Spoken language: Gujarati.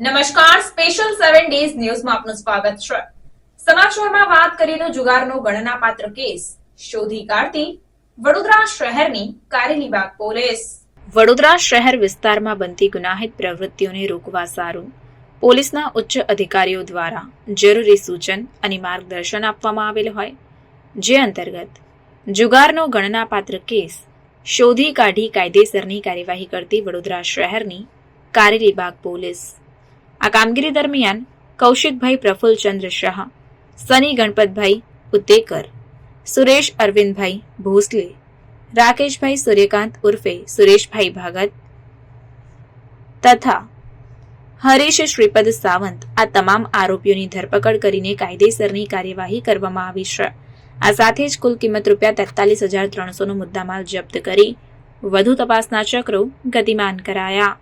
નમસ્કાર, સ્પેશિયલ સેવન ડેઝ ન્યૂઝમાં આપનું સ્વાગત છે. સમાચારમાં વાત કરીએ તો જુગારનો ગણનાપાત્ર કેસ. શોધી કાઢતી વડોદરા શહેરની કારેલીબાગ પોલીસ. વડોદરા શહેર વિસ્તારમાં બનતી ગુનાહિત પ્રવૃત્તિઓને રોકવા સારું. પોલીસના ઉચ્ચ અધિકારીઓ દ્વારા જરૂરી સૂચન અને માર્ગદર્શન આપવામાં આવેલ હોય. જે અંતર્ગત જુગારનો ગણનાપાત્ર કેસ શોધી કાઢી કાયદેસરની કાર્યવાહી કરતી વડોદરા શહેરની કારેલીબાગ પોલીસ. આ કામગીરી દરમિયાન કૌશિકભાઈ પ્રફુલ્લચંદ્ર શાહ, સની ગણપતભાઈ ઉતેકર, સુરેશ અરવિંદભાઈ ભોસલે, રાકેશભાઈ સૂર્યકાંત ઉર્ફે સુરેશભાઈ ભાગત તથા હરીશ શ્રીપદ સાવંત આ તમામ આરોપીઓની ધરપકડ કરીને કાયદેસરની કાર્યવાહી કરવામાં આવી છે. આ સાથે જ કુલ કિંમત રૂપિયા તેતાલીસ હજાર ત્રણસોનો મુદ્દામાલ જપ્ત કરી વધુ તપાસના ચક્રો ગતિમાન કરાયા.